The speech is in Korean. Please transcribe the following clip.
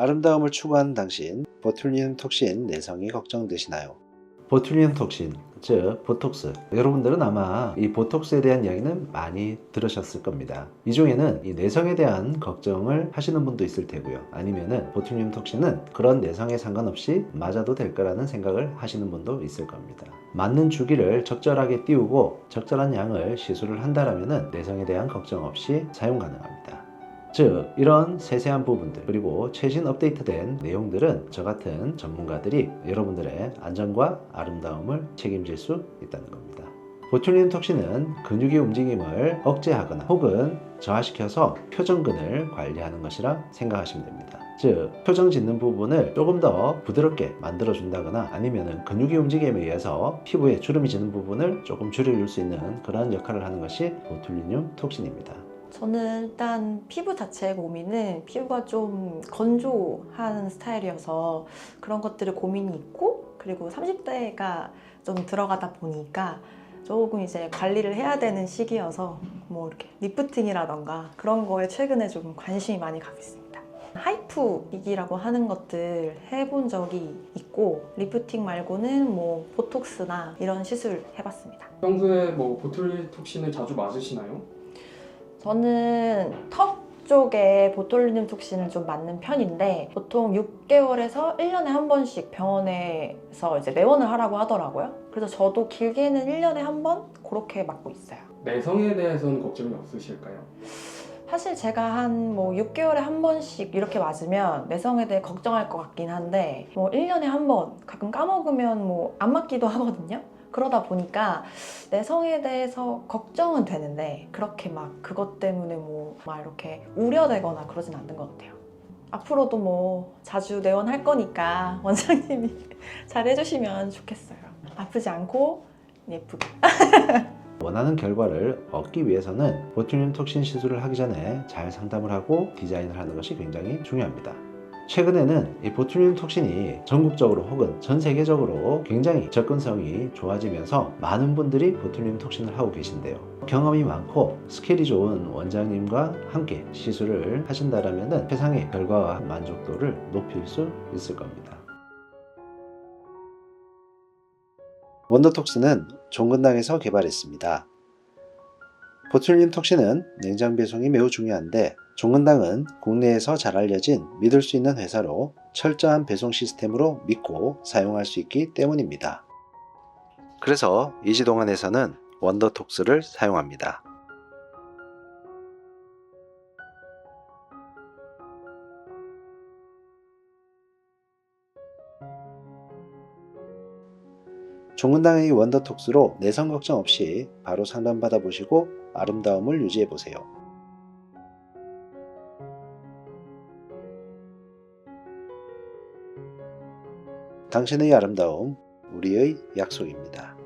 아름다움을 추구하는 당신, 보툴리눔 톡신 내성이 걱정되시나요? 보툴리눔 톡신, 즉 보톡스. 여러분들은 아마 이 보톡스에 대한 이야기는 많이 들으셨을 겁니다. 이 중에는 이 내성에 대한 걱정을 하시는 분도 있을 테고요. 아니면은 보툴리눔 톡신은 그런 내성에 상관없이 맞아도 될 거라는 생각을 하시는 분도 있을 겁니다. 맞는 주기를 적절하게 띄우고 적절한 양을 시술을 한다라면은 내성에 대한 걱정 없이 사용 가능합니다. 즉 이런 세세한 부분들 그리고 최신 업데이트된 내용들은 저 같은 전문가들이 여러분들의 안전과 아름다움을 책임질 수 있다는 겁니다. 보툴리눔 톡신은 근육의 움직임을 억제하거나 혹은 저하시켜서 표정근을 관리하는 것이라 생각하시면 됩니다. 즉 표정 짓는 부분을 조금 더 부드럽게 만들어 준다거나 아니면 근육의 움직임에 의해서 피부에 주름이 지는 부분을 조금 줄여줄 수 있는 그런 역할을 하는 것이 보툴리눔 톡신입니다. 저는 일단 피부 자체의 고민은 피부가 좀 건조한 스타일이어서 그런 것들을 고민이 있고 그리고 30대가 좀 들어가다 보니까 조금 이제 관리를 해야 되는 시기여서 뭐 이렇게 리프팅이라던가 그런 거에 최근에 좀 관심이 많이 가고 있습니다. 하이프이기라고 하는 것들 해본 적이 있고 리프팅 말고는 뭐 보톡스나 이런 시술 해봤습니다. 평소에 뭐 보툴리톡신을 자주 맞으시나요? 저는 턱 쪽에 보톨리눔 톡신을 좀 맞는 편인데 보통 6개월에서 1년에 한 번씩 병원에서 이제 내원을 하라고 하더라고요. 그래서 저도 길게는 1년에 한 번 그렇게 맞고 있어요. 내성에 대해서는 걱정이 없으실까요? 사실 제가 한 뭐 6개월에 한 번씩 이렇게 맞으면 내성에 대해 걱정할 것 같긴 한데 뭐 1년에 한 번 가끔 까먹으면 뭐 안 맞기도 하거든요. 그러다 보니까 내 성에 대해서 걱정은 되는데 그렇게 막 그것 때문에 뭐 막 이렇게 우려되거나 그러진 않는 것 같아요. 앞으로도 뭐 자주 내원할 거니까 원장님이 잘 해주시면 좋겠어요. 아프지 않고 예쁘게. 원하는 결과를 얻기 위해서는 보툴리눔 톡신 시술을 하기 전에 잘 상담을 하고 디자인을 하는 것이 굉장히 중요합니다. 최근에는 이 보툴리눔 톡신이 전국적으로 혹은 전 세계적으로 굉장히 접근성이 좋아지면서 많은 분들이 보툴리눔 톡신을 하고 계신데요. 경험이 많고 스킬이 좋은 원장님과 함께 시술을 하신다면 최상의 결과와 만족도를 높일 수 있을 겁니다. 원더톡스는 종근당에서 개발했습니다. 보툴리눔 톡신은 냉장 배송이 매우 중요한데 종근당은 국내에서 잘 알려진 믿을 수 있는 회사로 철저한 배송 시스템으로 믿고 사용할 수 있기 때문입니다. 그래서 이지동안에서는 원더톡스를 사용합니다. 종근당의 원더톡스로 내성 걱정 없이 바로 상담받아 보시고 아름다움을 유지해 보세요. 당신의 아름다움, 우리의 약속입니다.